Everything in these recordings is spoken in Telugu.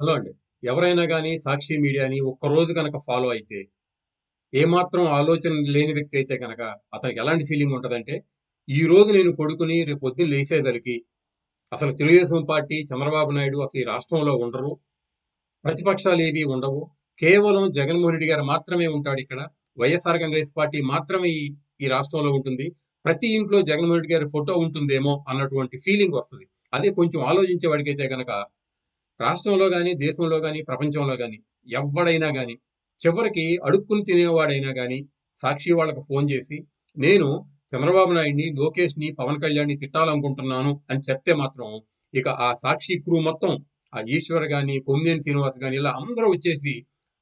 హలో అండి. ఎవరైనా కానీ సాక్షి మీడియాని ఒక్కరోజు కనుక ఫాలో అయితే, ఏమాత్రం ఆలోచన లేని వ్యక్తి అయితే గనక అతనికి ఎలాంటి ఫీలింగ్ ఉంటుందంటే ఈ రోజు నేను కొడుకుని రేపు పొద్దున్న లేసేదలికి అసలు తెలుగుదేశం పార్టీ, చంద్రబాబు నాయుడు అసలు ఈ రాష్ట్రంలో ఉండరు. ప్రతిపక్షాలు ఏవి ఉండవు. కేవలం జగన్మోహన్ రెడ్డి గారు మాత్రమే ఉంటాడు ఇక్కడ వైఎస్ఆర్ కాంగ్రెస్ పార్టీ మాత్రమే ఈ ఈ రాష్ట్రంలో ఉంటుంది. ప్రతి ఇంట్లో జగన్మోహన్ రెడ్డి గారి ఫోటో ఉంటుందేమో అన్నటువంటి ఫీలింగ్ వస్తుంది అదే కొంచెం ఆలోచించే వాడికైతే రాష్ట్రంలో కానీ దేశంలో కానీ ప్రపంచంలో కానీ ఎవ్వడైనా కానీ చివరికి అడుక్కుని తినేవాడైనా కానీ సాక్షి వాళ్ళకి ఫోన్ చేసి, నేను చంద్రబాబు నాయుడిని, లోకేష్‌ని, పవన్ కళ్యాణ్‌ని తిట్టాలనుకుంటున్నాను అని చెప్తే మాత్రం ఇక ఆ సాక్షి క్రూ మొత్తం ఆ ఈశ్వర్ కానీ కొమ్మినేని శ్రీనివాస్ కానీ ఇలా అందరూ వచ్చేసి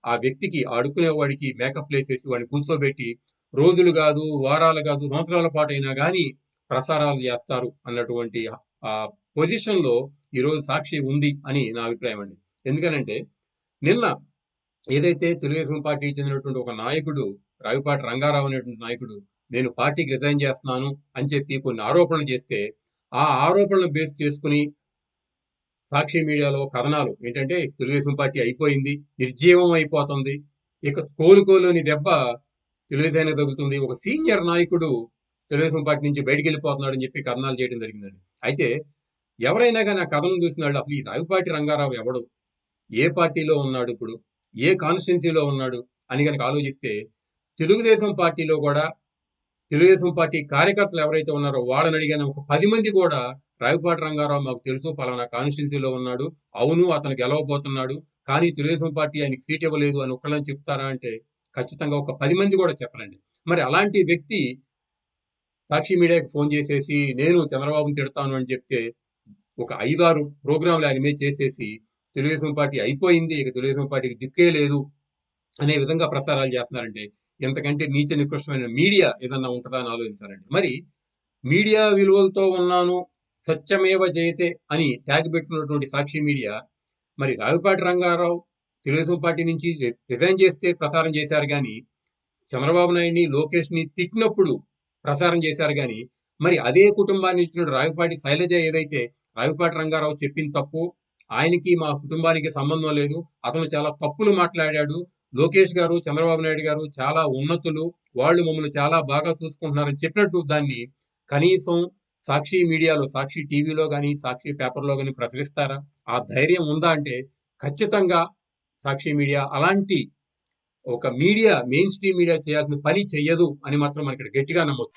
ఆ వ్యక్తికి అడుక్కునేవాడికి మేకప్ వేసేసి వాడిని కూర్చోబెట్టి రోజులు కాదు వారాలు కాదు సంవత్సరాల పాటైనా కానీ ప్రసారాలు చేస్తారు అన్నటువంటి ఆ పొజిషన్‌లో ఈరోజు సాక్షి ఉంది అని నా అభిప్రాయం అండి. ఎందుకనంటే నిన్న ఏదైతే తెలుగుదేశం పార్టీకి చెందినటువంటి ఒక నాయకుడు రావిపాటి రంగారావు అనేటువంటి నాయకుడు నేను పార్టీకి రిజైన్ చేస్తున్నాను అని చెప్పి కొన్ని ఆరోపణలు చేస్తే, ఆ ఆరోపణలు బేస్ చేసుకుని సాక్షి మీడియాలో కథనాలు ఏంటంటే తెలుగుదేశం పార్టీ అయిపోయింది. నిర్జీవం అయిపోతుంది. ఇక కోలుకోలేని దెబ్బ తెలుగుదేశానికి తగులుతుంది. ఒక సీనియర్ నాయకుడు తెలుగుదేశం పార్టీ నుంచి బయటికి వెళ్ళిపోతున్నాడు అని చెప్పి కథనాలు చేయడం జరిగిందండి. అయితే ఎవరైనా కానీ ఆ కథలను చూసిన వాళ్ళు అసలు ఈ రావిపాటి రంగారావు ఎవడు? ఏ పార్టీలో ఉన్నాడు ఇప్పుడు? ఏ కాన్స్టిట్యున్సీలో ఉన్నాడు? అని గనక ఆలోచిస్తే తెలుగుదేశం పార్టీలో కూడా తెలుగుదేశం పార్టీ కార్యకర్తలు ఎవరైతే ఉన్నారో వాళ్ళని అడిగిన ఒక పది మంది కూడా రావిపాటి రంగారావు మాకు తెలుసు పలానా కాన్స్టిట్యున్సీలో ఉన్నాడు. అవును అతను గెలవబోతున్నాడు. కానీ తెలుగుదేశం పార్టీ ఆయనకి సీట్ ఇవ్వలేదు అని ఒక్కళ్ళని చెప్తారా అంటే ఖచ్చితంగా ఒక పది మంది కూడా చెప్పరండి. మరి అలాంటి వ్యక్తి సాక్షి మీడియాకి ఫోన్ చేసేసి నేను చంద్రబాబుని తిడతాను అని చెప్తే ఒక ఐదారు ప్రోగ్రాంలు ఆయన మీద చేసేసి తెలుగుదేశం పార్టీ అయిపోయింది. ఇక తెలుగుదేశం పార్టీకి దిక్కే లేదు. అనే విధంగా ప్రసారాలు చేస్తున్నారంటే ఎంతకంటే నీచ నికృష్టమైన మీడియా ఏదన్నా ఉంటుందా అని ఆలోచించాలండి. మరి మీడియా విలువలతో ఉన్నాను. సత్యమేవ జయతే అని ట్యాగ్ పెట్టుకున్నటువంటి సాక్షి మీడియా మరి రావిపాటి రంగారావు తెలుగుదేశం పార్టీ నుంచి రిజైన్ చేస్తే ప్రసారం చేశారు కానీ చంద్రబాబు నాయుడిని, లోకేష్‌ని తిట్టినప్పుడు ప్రసారం చేశారు కానీ మరి అదే కుటుంబాన్ని ఇచ్చిన రావిపాటి శైలజ ఏదైతే రావిపాటి రంగారావు చెప్పింది తప్పు. ఆయనకి మా కుటుంబానికి సంబంధం లేదు. అతను చాలా తప్పులు మాట్లాడాడు. లోకేష్ గారు, చంద్రబాబు నాయుడు గారు చాలా ఉన్నతులు. వాళ్ళు మమ్మల్ని చాలా బాగా చూసుకుంటున్నారని చెప్పినట్టు దాన్ని కనీసం సాక్షి మీడియాలో, సాక్షి టీవీలో కానీ సాక్షి పేపర్‌లో కానీ ప్రచురిస్తారా? ఆ ధైర్యం ఉందా అంటే ఖచ్చితంగా సాక్షి మీడియా అలాంటి ఒక మీడియా మెయిన్ స్ట్రీమ్ మీడియా చేయాల్సిన పని చెయ్యదు అని మాత్రం మనకి ఇక్కడ గట్టిగా నమ్మొచ్చు.